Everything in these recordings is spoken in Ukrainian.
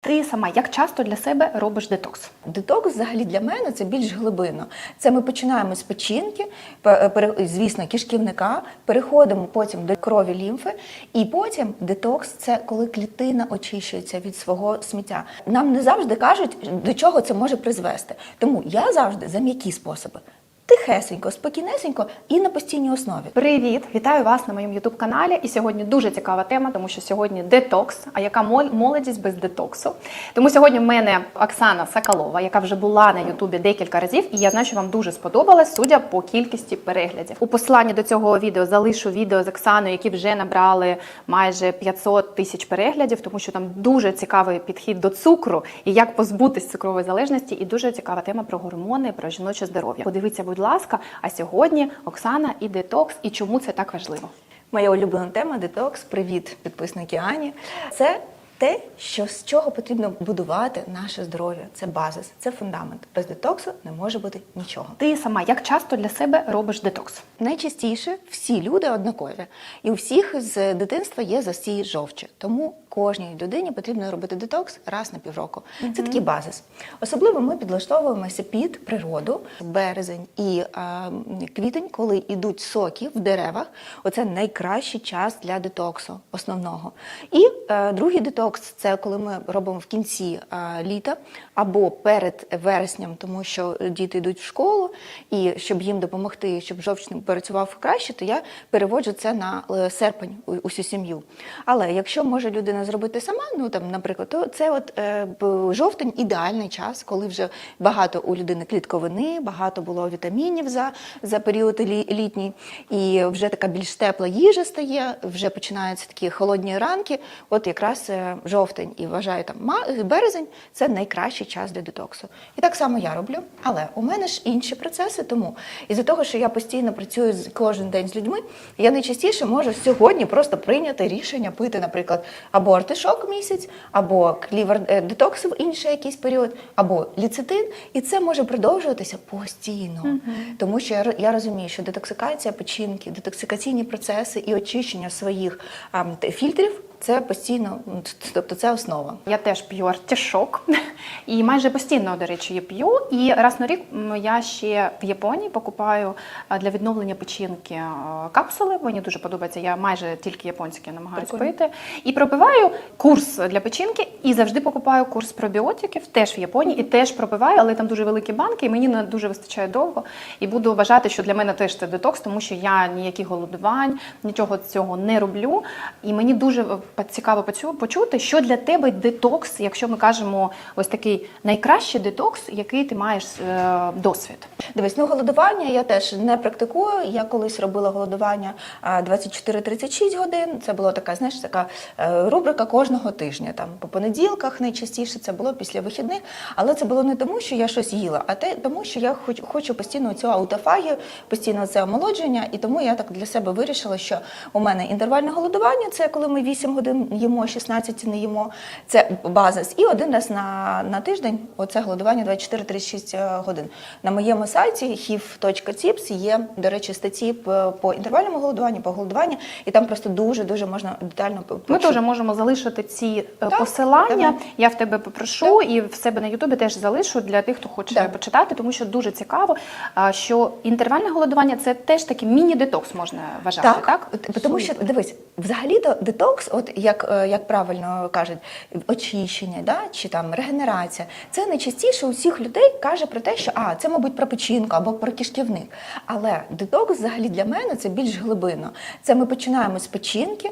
Ти сама як часто для себе робиш детокс? Детокс взагалі для мене це більш глибинно. Це ми починаємо з печінки, звісно, кишківника, переходимо потім до крові лімфи, і потім детокс це коли клітина очищується від свого сміття. Нам не завжди кажуть, до чого це може призвести. Тому я завжди за м'які способи. Тихесенько, спокійнесенько і на постійній основі. Привіт! Вітаю вас на моєму ютуб каналі. І сьогодні дуже цікава тема, тому що сьогодні детокс. А яка молодість без детоксу? Тому сьогодні в мене Оксана Соколова, яка вже була на Ютубі декілька разів, і я знаю, що вам дуже сподобалось, судя по кількості переглядів. У посиланні до цього відео залишу відео з Оксаною, які вже набрали майже 500 тисяч переглядів, тому що там дуже цікавий підхід до цукру і як позбутись цукрової залежності, і дуже цікава тема про гормони, про жіноче здоров'я. Подивіться, будь ласка. А сьогодні Оксана і детокс, і чому це так важливо. Моя улюблена тема детокс. Привіт, підписники Ані. Це те, що з чого потрібно будувати наше здоров'я. Це базис, це фундамент. Без детоксу не може бути нічого. Ти сама як часто для себе робиш детокс? Найчастіше всі люди однакові, і у всіх з дитинства є засій жовчі. Тому кожній людині потрібно робити детокс раз на півроку. Це такий базис. Особливо ми підлаштовуємося під природу, березень і а, квітень, коли йдуть соки в деревах. Оце найкращий час для детоксу основного. І е, другий детокс це коли ми робимо в кінці е, літа або перед вереснем, тому що діти йдуть в школу, і щоб їм допомогти, щоб жовчний працював краще, то я переводжу це на е, серпень усю сім'ю. Але якщо може людина зробити сама, ну там, наприклад, то це от е, жовтень ідеальний час, коли вже багато у людини клітковини, багато було вітамінів за, за період лі- літній, і вже така більш тепла їжа стає, вже починаються такі холодні ранки. От якраз е, жовтень і вважаю там березень це найкращий час для детоксу. І так само я роблю. Але у мене ж інші процеси, тому із-за того, що я постійно працюю з кожен день з людьми, я найчастіше можу сьогодні просто прийняти рішення пити, наприклад, або артишок місяць, або клівер е, детокс в інший якийсь період, або ліцитин, і це може продовжуватися постійно. Тому що я, я розумію, що детоксикація печінки, детоксикаційні процеси і очищення своїх а, фільтрів це постійно, тобто це основа. Я теж п'ю артішок і майже постійно, до речі, я п'ю. І раз на рік я ще в Японії покупаю для відновлення печінки капсули. Мені дуже подобається. Я майже тільки японські намагаюся пити. І пропиваю курс для печінки, і завжди покупаю курс пробіотиків, теж в Японії, і теж пропиваю, але там дуже великі банки, і мені не дуже вистачає довго. І буду вважати, що для мене теж це детокс, тому що я ніяких голодувань, нічого цього не роблю. І мені дуже цікаво почу- почути, що для тебе детокс, якщо ми кажемо ось такий найкращий детокс, який ти маєш е, досвід. Дивись, ну голодування я теж не практикую. Я колись робила голодування а, 24-36 годин. Це була така, знаєш, така е, рубрика кожного тижня. Там по понеділках найчастіше це було після вихідних. Але це було не тому, що я щось їла, а те тому, що я хоч, хочу постійно цю аутофагію, постійно це омолодження. І тому я так для себе вирішила, що у мене інтервальне голодування це коли ми 8 годин їмо, 16 не їмо. Це базис. І один раз на, на тиждень оце голодування 24-36 годин. На моєму сайті hiv.tips є, до речі, статті по, інтервальному голодуванню, по голодуванню, і там просто дуже-дуже можна детально Ми теж можемо залишити ці е, Так, посилання. давай. Я в тебе попрошу і в себе на Ютубі теж залишу для тих, хто хоче Так. почитати, тому що дуже цікаво, що інтервальне голодування це теж такий міні-детокс можна вважати. Так, Так, тому що дивись, взагалі-то детокс, от як, е, як правильно кажуть, очищення, да, чи там регенерація, це найчастіше у всіх людей каже про те, що а це, мабуть, про печінку або про кишківник. Але детокс взагалі для мене це більш глибинно. Це ми починаємо з печінки,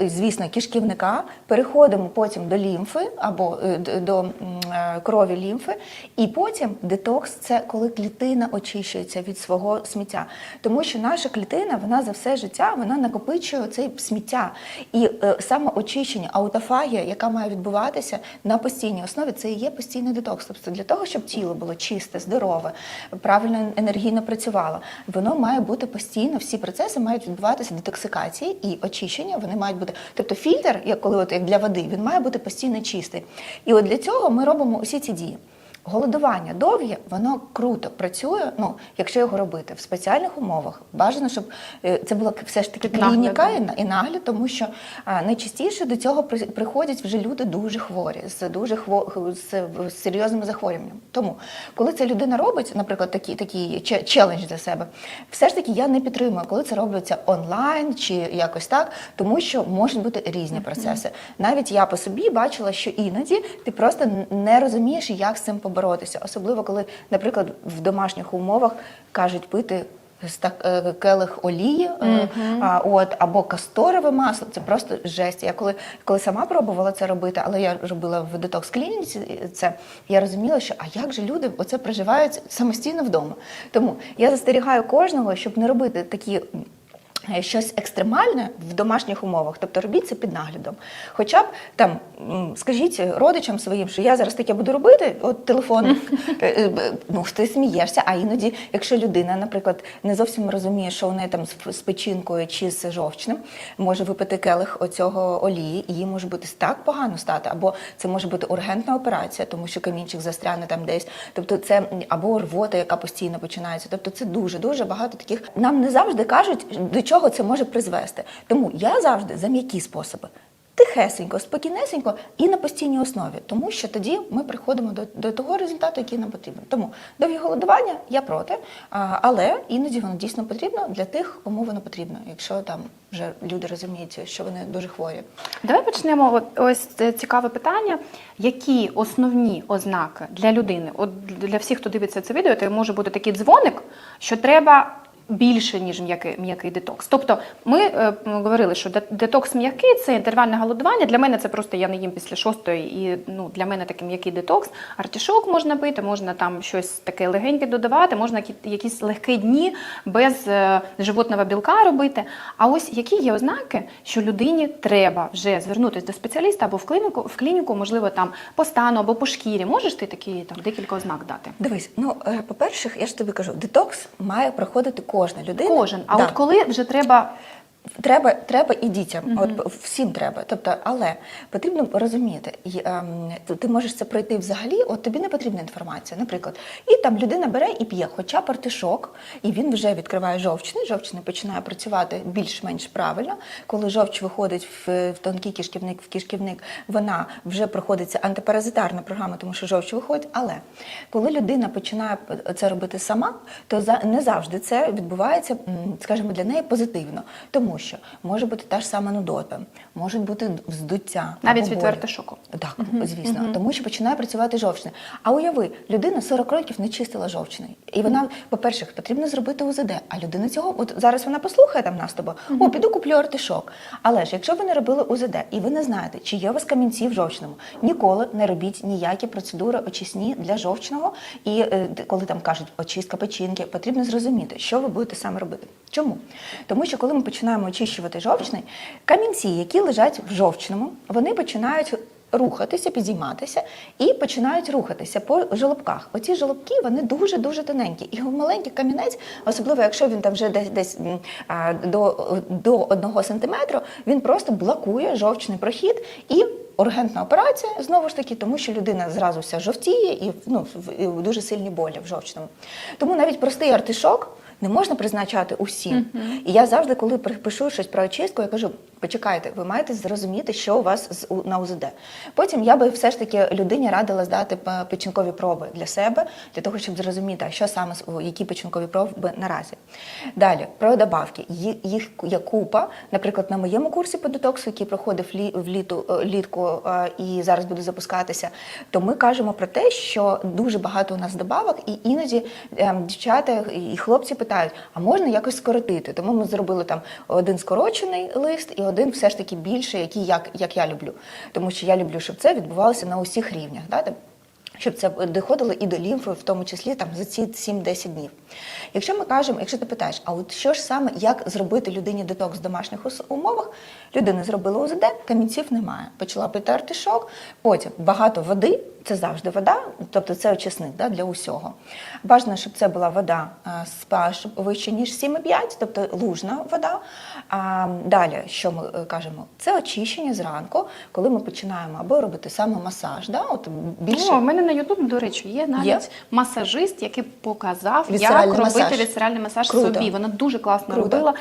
звісно, кишківника, переходимо потім до лімфи або е, до е, крові лімфи, і потім детокс це коли клітина очищується від свого сміття. Тому що наша клітина, вона за все життя вона накопичує цей сміття. І е, саме очищення, аутофагія, яка має відбуватися на постійній основі, це і є постійний детокс. Тобто для того, щоб тіло було чисте, здорове, правильно енергійно працювало, воно має бути постійно, всі процеси мають відбуватися детоксикації і очищення, вони мають бути. Тобто фільтр, як коли от як для води, він має бути постійно чистий. І от для цього ми робимо усі ці дії. Голодування довге, воно круто працює. Ну, якщо його робити в спеціальних умовах, бажано, щоб е, це була все ж таки клініка і, і нагляд, тому що а, найчастіше до цього приходять вже люди дуже хворі, з дуже хво, з, з серйозними захворюваннями. Тому, коли ця людина робить, наприклад, такий такий челендж для себе, все ж таки я не підтримую, коли це робиться онлайн чи якось так, тому що можуть бути різні процеси. Навіть я по собі бачила, що іноді ти просто не розумієш, як з цим поборотися, особливо коли, наприклад, в домашніх умовах кажуть пити. е, Келих олії, е, а, от, або касторове масло, це просто жесть. Я коли, коли сама пробувала це робити, але я робила в детокс клініці це, я розуміла, що а як же люди оце проживають самостійно вдома. Тому я застерігаю кожного, щоб не робити такі щось екстремальне в домашніх умовах, тобто робіть це під наглядом. Хоча б там скажіть родичам своїм, що я зараз таке буду робити, от телефон, е, е, ну ти смієшся, а іноді, якщо людина, наприклад, не зовсім розуміє, що у неї там з- з печінкою чи з жовчним, може випити келих оцього олії, і їй може бути так погано стати, або це може бути ургентна операція, тому що камінчик застряне там десь. Тобто це або рвота, яка постійно починається. Тобто це дуже дуже багато таких. Нам не завжди кажуть, до чого це може призвести. Тому я завжди за м'які способи. Тихесенько, спокійнесенько і на постійній основі, тому що тоді ми приходимо до, до того результату, який нам потрібен. Тому довгі голодування я проти, а, але іноді воно дійсно потрібно для тих, кому воно потрібно, якщо там вже люди розуміють, що вони дуже хворі. Давай почнемо. Ось цікаве питання. Які основні ознаки для людини? От для всіх, хто дивиться це відео, це може бути такий дзвоник, що треба. Більше ніж м'який м'який детокс. Тобто, ми е, говорили, що де- детокс м'який це інтервальне голодування. Для мене це просто я не їм після шостої, і ну для мене такий м'який детокс. Артішок можна пити, можна там щось таке легеньке додавати, можна які- якісь легкі дні без е, животного білка робити. А ось які є ознаки, що людині треба вже звернутися до спеціаліста або в клініку, в клініку, можливо, там по стану або по шкірі. Можеш ти такі там декілька ознак дати? Дивись, ну е, по-перше, я ж тобі кажу, детокс має проходити кожна людина. Кожен. А Да. от коли вже треба Треба, треба і дітям, от всім треба. Тобто, але потрібно розуміти, і, ем, ти- можеш це пройти взагалі, от тобі не потрібна інформація. Наприклад, і там людина бере і п'є, хоча б артишок, і він вже відкриває жовчний. Жовчний починає працювати більш-менш правильно. Коли жовч виходить в, в тонкий кишківник, в кишківник, вона вже проходиться антипаразитарна програма, тому що жовч виходить. Але коли людина починає це робити сама, то за не завжди це відбувається, скажімо, для неї позитивно, тому що може бути та ж сама нудота, можуть бути вздуття, навіть від вертишоку. Так, звісно, тому що починає працювати жовчний. А уяви, людина 40 років не чистила жовчний. І вона, по-перше, потрібно зробити УЗД. А людина цього, от зараз вона послухає там нас з тобою, о, піду куплю артишок. Але ж якщо ви не робили УЗД і ви не знаєте, чи є у вас камінці в жовчному, ніколи не робіть ніякі процедури очисні для жовчного. І е, коли там кажуть очистка печінки, потрібно зрозуміти, що ви будете саме робити. Чому? Тому що коли ми починаємо очищувати жовчний, камінці, які лежать в жовчному, вони починають рухатися, підійматися і починають рухатися по жолобках. Оці жолобки вони дуже дуже тоненькі. І маленький камінець, особливо якщо він там вже десь десь а, до, до одного сантиметру, він просто блокує жовчний прохід і. Ургентна операція знову ж таки, тому що людина зразу вся жовтіє і ну дуже сильні болі в жовчному. Тому навіть простий артишок не можна призначати усім. І я завжди, коли пишу щось про очистку, я кажу: почекайте, ви маєте зрозуміти, що у вас з- на УЗД. Потім я би все ж таки людині радила здати печінкові проби для себе, для того, щоб зрозуміти, що саме які печінкові проби наразі. Далі про добавки. Їх є купа. Наприклад, на моєму курсі по детоксу, який проходив е, літку е, і зараз буде запускатися, то ми кажемо про те, що дуже багато у нас добавок, і іноді ем, дівчата і хлопці питають, а можна якось скоротити? Тому ми зробили там один скорочений лист і один все ж таки більший, який як, як я люблю. Тому що я люблю, щоб це відбувалося на усіх рівнях. Да? Щоб це доходило і до лімфи, в тому числі там за ці 7-10 днів. Якщо ми кажемо, якщо ти питаєш, а от що ж саме, як зробити людині детокс в домашніх умовах, людина зробила ОЗД, камінців немає. Почала пити артишок, потім багато води, це завжди вода, тобто це очисник да, для усього. Бажано, щоб це була вода з pH вище, ніж 7,5, тобто лужна вода. А, далі, що ми е, кажемо? Це очищення зранку, коли ми починаємо або робити самомасаж, да, от більше Ну, в мене на Ютуб, до речі, є навіть Є? масажист, який показав, як робити масаж. вісцеральний масаж Круто. собі. Вона дуже класно Круто. робила.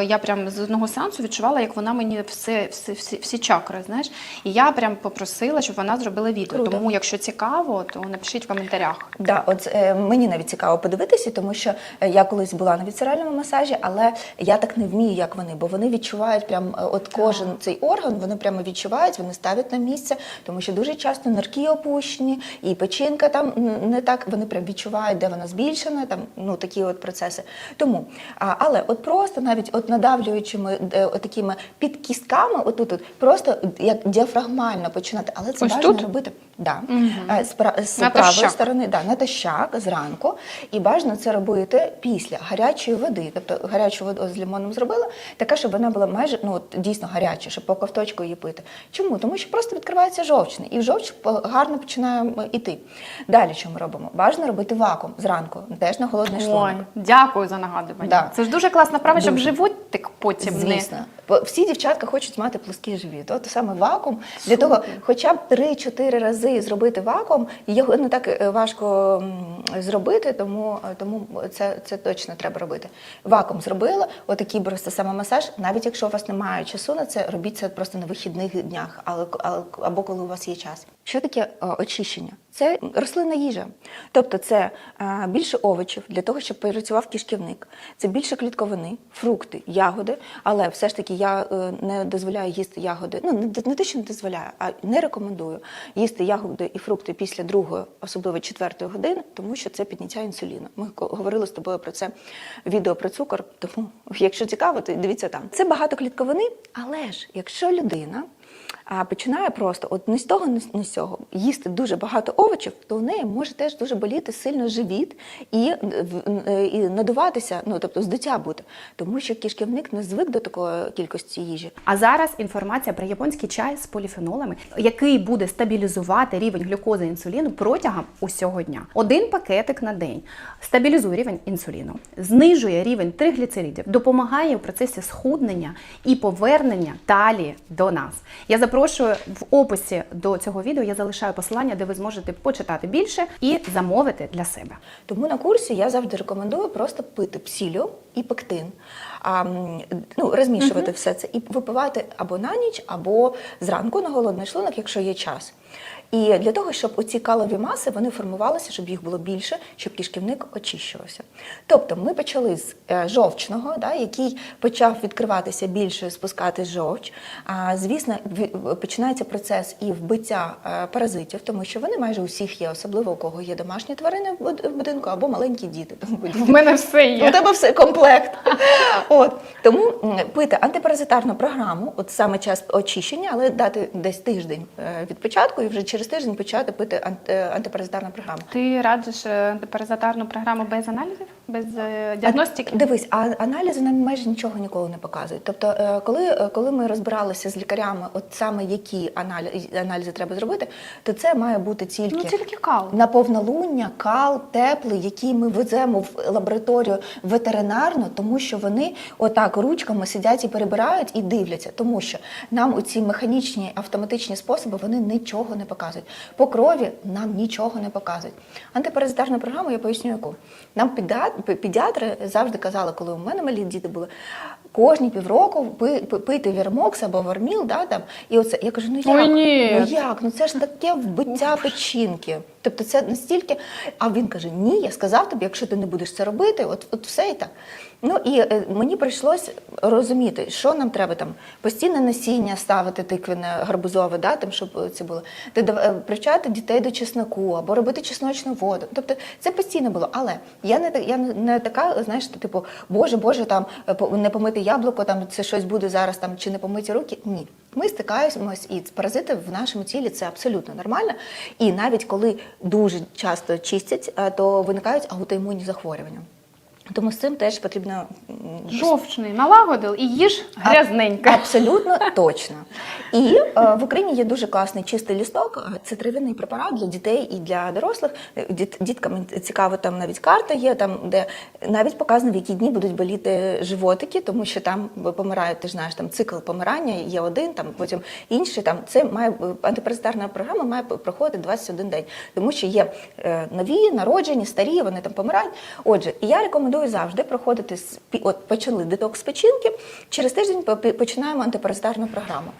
Е, Я прям з одного сеансу відчувала, як вона мені все, всі, всі, всі чакри, знаєш. І я прям попросила, щоб вона зробила відео. Круто. Тому, якщо цікаво, то напишіть в коментарях. Да, от е, мені навіть цікаво подивитися, тому що е, я колись була на віцеральному масажі, але я так не вмію, як вони, бо вони відчувають прям е, от кожен цей орган, вони прямо відчувають, вони ставлять на місце, тому що дуже часто нирки опущені, і печінка там м, не так, вони прям відчувають, де вона збільшена, там ну такі от процеси. Тому, а, але от просто навіть от надавлюючими е, от такими під кістками, отут, от, просто як діафрагмально починати, але це Ось бажано тут? робити. Да. Е, з, з правої сторони, да, натощак зранку. І бажано це робити після гарячої води. Тобто гарячу воду з лимоном зробила, така, щоб вона була майже ну, от, дійсно гаряча, щоб по ковточку її пити. Чому? Тому що просто відкривається жовчний, і жовч гарно починає м, іти. Далі що ми робимо? Бажано робити вакуум зранку, теж на холодний Ой, шлунок. дякую за нагадування. Да. Це ж дуже класна вправа, щоб животик потім Звісно. не. Всі дівчатка хочуть мати плоский живіт. От саме вакуум для того, хоча б 3-4 рази зробити вакуум, його не так е, важко зробити, тому, е, тому це, це точно треба робити. Вакуум зробила, отакий просто саме масаж. Навіть якщо у вас немає часу на це, робіть це просто на вихідних днях, але або коли у вас є час. Що таке е, очищення? Це рослинна їжа, тобто це е, більше овочів для того, щоб працював кишківник. Це більше клітковини, фрукти, ягоди. Але все ж таки я е, не дозволяю їсти ягоди. Ну не, не те, що не дозволяю, а не рекомендую їсти ягоди і фрукти після другої, особливо четвертої години, тому що це підняття інсуліну. Ми говорили з тобою про це відео про цукор. Тому, якщо цікаво, то дивіться там. Це багато клітковини, але ж якщо людина а починає просто от ні з того, ні з- цього їсти дуже багато овочів, то у неї може теж дуже боліти сильно живіт і, е, в- е, і надуватися, ну тобто здуття бути, тому що кишківник не звик до такої кількості їжі. А зараз інформація про японський чай з поліфенолами, який буде стабілізувати рівень глюкози і інсуліну протягом усього дня. Один пакетик на день стабілізує рівень інсуліну, знижує рівень тригліцеридів, допомагає у процесі схуднення і повернення талії до нас. Я запрошую в описі до цього відео. Я залишаю посилання, де ви зможете почитати більше і замовити для себе. Тому на курсі я завжди рекомендую просто пити псілю і пектин, а, ну, розмішувати все це і випивати або на ніч, або зранку на голодний шлунок, якщо є час. І для того, щоб оці калові маси вони формувалися, щоб їх було більше, щоб кишківник очищувався. Тобто ми почали з е, жовчного, да, який почав відкриватися більше, спускати жовч. А, звісно, починається процес і вбиття е, паразитів, тому що вони майже у всіх є, особливо у кого є домашні тварини в будинку або маленькі діти. В мене все є. у тебе все комплект. От тому пити антипаразитарну програму, от саме час очищення, але дати десь тиждень е, від початку, і вже через тиждень почати пити ант- антипаразитарну програму. Ти радиш антипаразитарну програму без аналізів, без е, діагностики? А, Дивись, а аналізи нам майже нічого ніколи не показують. Тобто, е, коли, е, коли ми розбиралися з лікарями, от саме які аналізи, аналізи треба зробити, то це має бути тільки. Ну тільки кал. На повнолуння, кал, теплий, який ми веземо в лабораторію ветеринарну, тому що вони отак ручками сидять і перебирають і дивляться, тому що нам оці механічні автоматичні способи вони нічого не показують. По крові нам нічого не показують. Антипаразитарну програму я поясню яку. Нам педіат- педіатри завжди казали, коли у мене малі діти були. Кожні півроку пи- пи- пити вірмокс або варміл, да, там, і оце я кажу, ну як? Ой, ні. Ну як? Ну це ж таке вбиття печінки. Тобто це настільки. А він каже: Ні, я сказав тобі, якщо ти не будеш це робити, от, от все і так. Ну і е, мені прийшлось розуміти, що нам треба там постійне насіння ставити тиквене гарбузове, да, там, щоб це було. Е, привчати дітей до чесноку або робити чесночну воду. Тобто це постійно було. Але я не я не- не така, знаєш, типу, Боже, Боже, там е, не помити яблуко, там це щось буде зараз, там чи не помиті руки. Ні. Ми стикаємось і паразити в нашому тілі це абсолютно нормально. І навіть коли дуже часто чистять, е, то виникають аутоімунні захворювання. Тому з цим теж потрібно Жовчний налагодив і їж грязненьке. Абсолютно точно. І е, в Україні є дуже класний чистий лісток. Це трав'яний препарат для дітей і для дорослих. Е, Діт, діткам цікаво, там навіть карта є, там де навіть показано, в які дні будуть боліти животики, тому що там помирають, ти ж знаєш, там цикл помирання є один, там потім інший. Там це має антипаразитарна програма має проходити 21 день, тому що є е, нові, народжені, старі, вони там помирають. Отже, і я рекомендую завжди проходити от почали детокс печінки. Через тиждень починаємо антипаразитарну програму.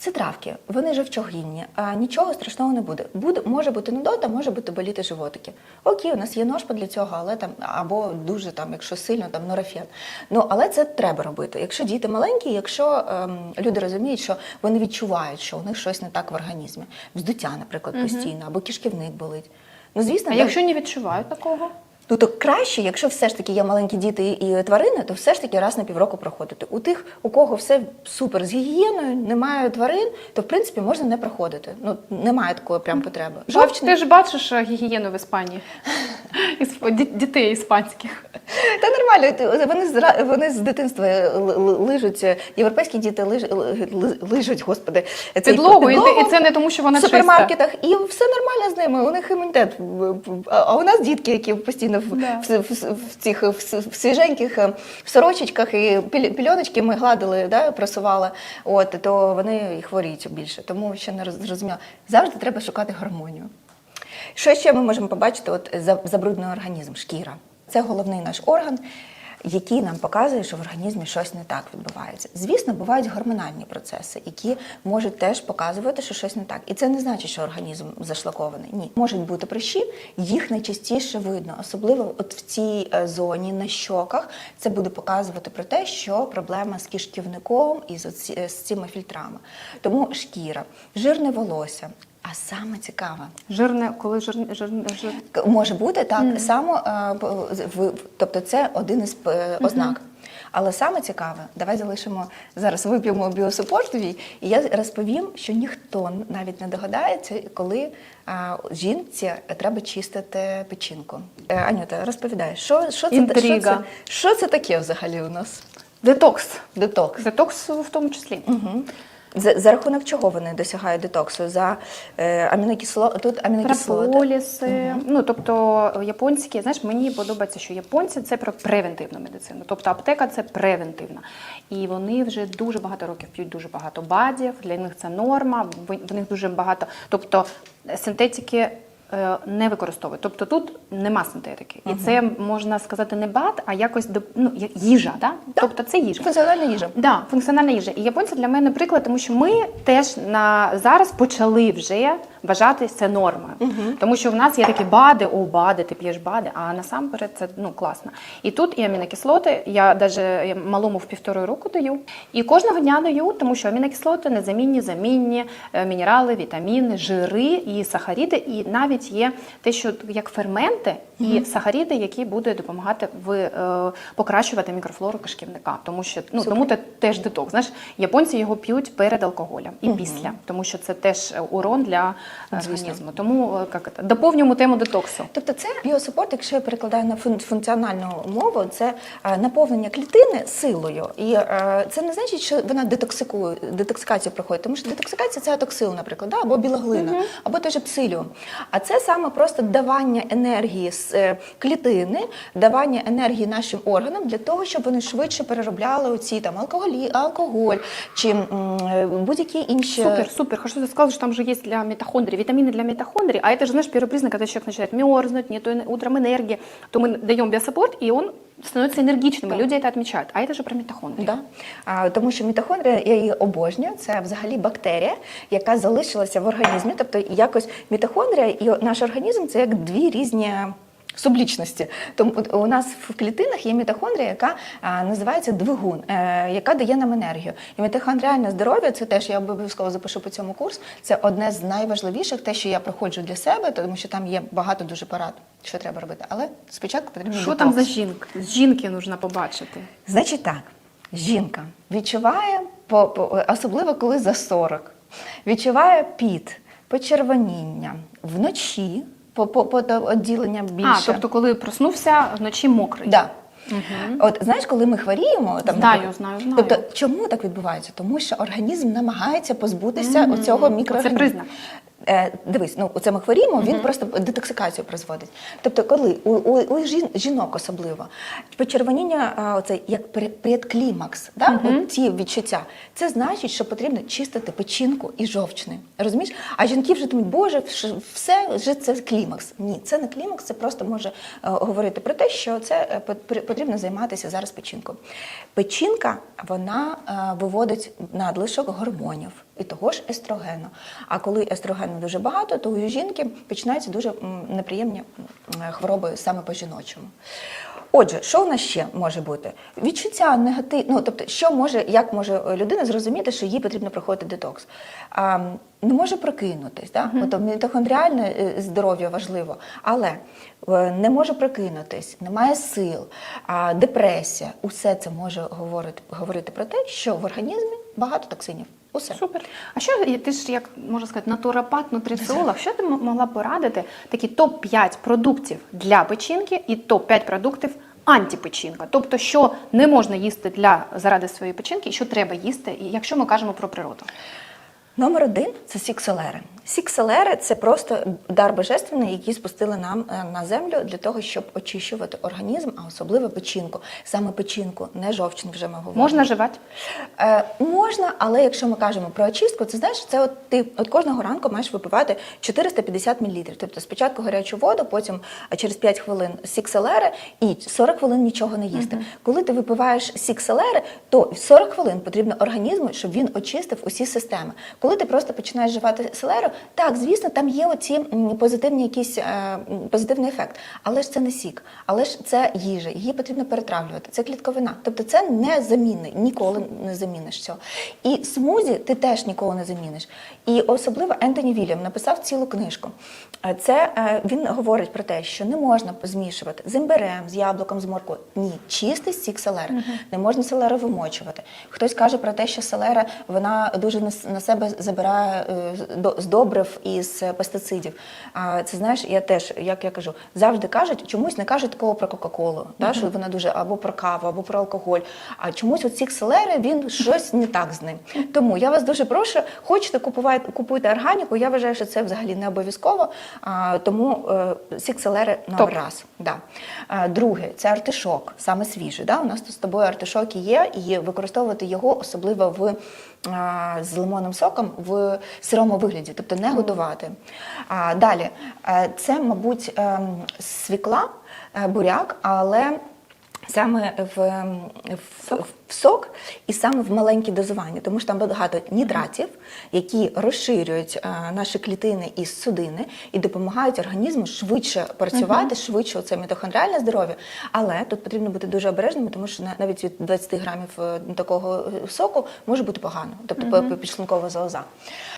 Це травки, вони жовчогінні, а нічого страшного не буде. Буде може бути нудота, може бути боліти животики. Окей, у нас є ножпа для цього, але там або дуже там, якщо сильно, там норофен. Ну але це треба робити. Якщо діти маленькі, якщо ем, люди розуміють, що вони відчувають, що у них щось не так в організмі, вздуття, наприклад, постійно, або кишківник болить. Ну звісно, А якщо не відчувають такого? Ну то краще, якщо все ж таки є маленькі діти і тварини, то все ж таки раз на півроку проходити. У тих, у кого все супер з гігієною, немає тварин, то в принципі можна не проходити. Ну немає такої прям потреби. Ти ж бачиш е, гігієну в Іспанії дітей іспанських. Та нормально, вони з вони з дитинства л- лижуть. Європейські діти лиж, ли- ли- лижуть, господи, цей Підлогу, і, це не тому, що вона в супермаркетах, і все нормально з ними. У них імунітет. А у нас дітки, які постійно в, в, в, в цих в, в свіженьких е, в сорочечках і піль- пільоночки ми гладили, да, просували, от то вони і хворіють більше. Тому ще не зрозуміла. зрозуміло. Завжди треба шукати гармонію. Що ще ми можемо побачити? От за- забруднений організм, шкіра. Це головний наш орган, який нам показує, що в організмі щось не так відбувається. Звісно, бувають гормональні процеси, які можуть теж показувати, що щось не так. І це не значить, що організм зашлакований. Ні, можуть бути прищі, їх найчастіше видно, особливо от в цій е, зоні на щоках. Це буде показувати про те, що проблема з кишківником і з цими фільтрами. Тому шкіра, жирне волосся. А саме цікаве, Жирне, коли жирне, жирне, жир... Може бути так само, е, тобто це один із е, ознак. Але саме цікаве, давай залишимо зараз вип'ємо біосупортові, і я розповім, що ніхто навіть не догадається, коли е, жінці треба чистити печінку. Е, Анюта, розповідай, що, що, це, що, це, що це таке взагалі у нас? Детокс. Детокс. Детокс в тому числі. Угу. За, за рахунок чого вони досягають детоксу? За е, амінокисло... тут амінокислоти. Прополіси. Ну тобто японські, знаєш, мені подобається, що японці це про превентивну медицину. Тобто аптека це превентивна. І вони вже дуже багато років п'ють дуже багато бадів. Для них це норма. в- В них дуже багато. Тобто синтетики. Е, Не використовують, тобто тут нема синтетики, і це можна сказати не бат, а якось ну, їжа, да? тобто це їжа. Функціональна їжа. Да, функціональна їжа. І японці для мене приклад, тому що ми теж на зараз почали вже вважати це нормою. Тому що в нас є такі бади, о, бади, ти п'єш бади, а насамперед це ну класно. І тут і амінокислоти, я навіть малому в півтори року даю. І кожного дня даю, тому що амінокислоти незамінні, замінні е, мінерали, вітаміни, жири і сахаріди. І навіть є те, що як ферменти і сахаріди, які будуть допомагати в е, покращувати мікрофлору кишківника. Тому що ну тому це теж детокс. Знаєш, японці його п'ють перед алкоголем і після, тому що це теж е, урон для. Організму. Тому е, як це, доповнюємо тему детоксу. Тобто це біосупорт, якщо я перекладаю на функціональну мову, це е, наповнення клітини силою. І е, це не значить, що вона детоксикує, детоксикацію проходить, тому що детоксикація це атоксил, наприклад, або біла-глина, або той же псиліум. А це саме просто давання енергії з е, клітини, давання енергії нашим органам для того, щоб вони швидше переробляли оці там алкоголі, алкоголь чи е, будь-які інші Супер, супер. Хорошо, ты сказал, что там же есть для митохондрий, витамины для митохондрий. А это же, знаешь, первый признак, когда человек начинает мерзнуть, нету эне- утром энергии, то мы даем биосаппорт, и он становится энергичным, и люди это отмечают. А это же про митохондрии. Да. А, тому що мітохондрія, я її обожнюю, це взагалі бактерія, яка залишилася в організмі. Тобто якось мітохондрія і наш організм це як дві різні. Сублічності. Тому у нас в клітинах є мітохондрія, яка а, називається двигун, е, яка дає нам енергію. І мітохондріальне здоров'я це теж я обов'язково запишу по цьому курс. Це одне з найважливіших, те, що я проходжу для себе, тому що там є багато дуже порад, що треба робити. Але спочатку потрібно Що там за жінка? Жінки нужно побачити. Значить так, жінка відчуває, по, по, особливо коли за 40, відчуває піт, почервоніння вночі, по, по, по відділення більше. А, тобто, коли проснувся, вночі мокрий. Да. От знаєш, коли ми хворіємо, там Знаю, наприклад, знаю, знаю. Тобто, чому так відбувається? Тому що організм намагається позбутися Мгм. у цього мікроорганізму. Це признак. Е, дивись, ну оце ми хворіємо, він просто детоксикацію призводить. Тобто, коли у, у, у жін- жінок особливо почервоніння, а, оце як пре- предклімакс, да? от ці відчуття, це значить, що потрібно чистити печінку і жовчний. Розумієш? А жінки вже думають, боже, все вже це клімакс. Ні, це не клімакс, це просто може е, говорити про те, що це е, потрібно займатися зараз печінкою. Печінка вона е, виводить надлишок гормонів і того ж естрогену. А коли естрогену дуже багато, то у жінки починаються дуже неприємні хвороби саме по жіночому. Отже, що в нас ще може бути? Відчуття негатив... ну, тобто, що може, як може людина зрозуміти, що їй потрібно проходити детокс? А, не може прокинутись, да? От, мітохондріальне е, здоров'я важливо, але е, не може прокинутись, немає сил, а, депресія. Усе це може говорити, говорити про те, що в організмі багато токсинів. Усе. Супер. А що ти ж як можна сказати, натуропат, нутриціолог, що ти могла порадити такі топ-5 продуктів для печінки і топ-5 продуктів антипечінка? Тобто, що не можна їсти для заради своєї печінки, і що треба їсти, якщо ми кажемо про природу. Номер один це сікселери. Сікселери це просто дар божественний, який спустили нам е, на землю для того, щоб очищувати організм, а особливо печінку. Саме печінку, не жовчний вже ми говоримо. Можна жевати? Е, можна, але якщо ми кажемо про очистку, це знаєш, це от ти от кожного ранку маєш випивати 450 мл. Тобто спочатку гарячу воду, потім е, через 5 хвилин сікселери і 40 хвилин нічого не їсти. Коли ти випиваєш сікселери, то 40 хвилин потрібно організму, щоб він очистив усі системи. Коли ти просто починаєш вживати селеру, так, звісно, там є оці позитивні якісь е, позитивний ефект, але ж це не сік, але ж це їжа, її потрібно перетравлювати. Це клітковина. Тобто це не замінний, ніколи не заміниш цього. І смузі ти теж ніколи не заміниш. І особливо Ентоні Вільям написав цілу книжку. Е, Це е, він говорить про те, що не можна змішувати з імбирем, з яблуком, з моркою. Ні, чистий сік селери. Не можна селеру вимочувати. Хтось каже про те, що селера вона дуже на себе забирає е, з добрив і з пестицидів. А це знаєш, я теж, як я кажу, завжди кажуть, чомусь не кажуть такого про Кока-Колу, да, що вона дуже або про каву, або про алкоголь. А чомусь от сік селери він щось не так з ним. Тому я вас дуже прошу, хочете купувати, купуйте органіку. Я вважаю, що це взагалі не обов'язково. Тому е, сік селери номер раз. Да. Друге, це артишок, саме свіжий. Да? У нас тут з тобою артишоки є, і використовувати його особливо в, з лимонним соком в сирому вигляді, тобто не годувати. А, далі, е, це, мабуть, ем, свікла, е, буряк, але. Саме в, в, в, в сок і саме в маленькі дозування, тому що там багато нітратів, які розширюють е, наші клітини і судини і допомагають організму швидше працювати, швидше це мітохондріальне здоров'я. Але тут потрібно бути дуже обережними, тому що на- навіть від 20 грамів е, такого е, соку може бути погано, тобто mm підшлункова залоза.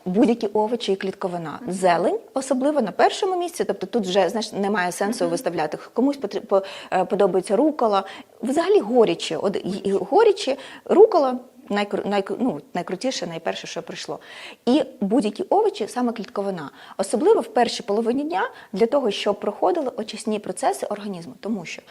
Будь-які овочі і клітковина, зелень, особливо на першому місці, тобто тут вже знаєш, немає сенсу виставляти. Комусь потрі- е, подобається рукола, взагалі горічі, от і- і горічі, рукола. Найкру, найкру, ну, найкрутіше, найперше, що прийшло. І будь-які овочі, саме клітковина, особливо в першій половині дня, для того, щоб проходили очисні процеси організму. Тому що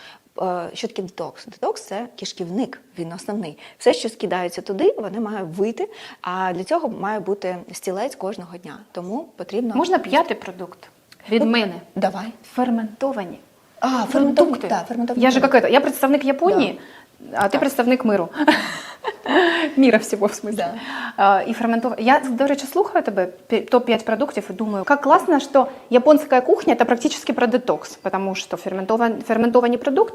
е, що таке детокс? Детокс це кишківник, він основний. Все, що скидається туди, вони мають вийти. А для цього має бути стілець кожного дня. Тому потрібно Можна п'ятий продукт від мене. давай. Ферментовані. А, ферментовані, Продукти. да, ферментовані. Я же как это, я представник Японії, а ти представник миру. Міра всього в смысле. Да. А, І ферментовані. Я, до речі, слухаю тебе, пі- топ-5 продуктів, і думаю, как классно, что японская кухня – это практически про детокс, потому что ферментован- ферментовані продукти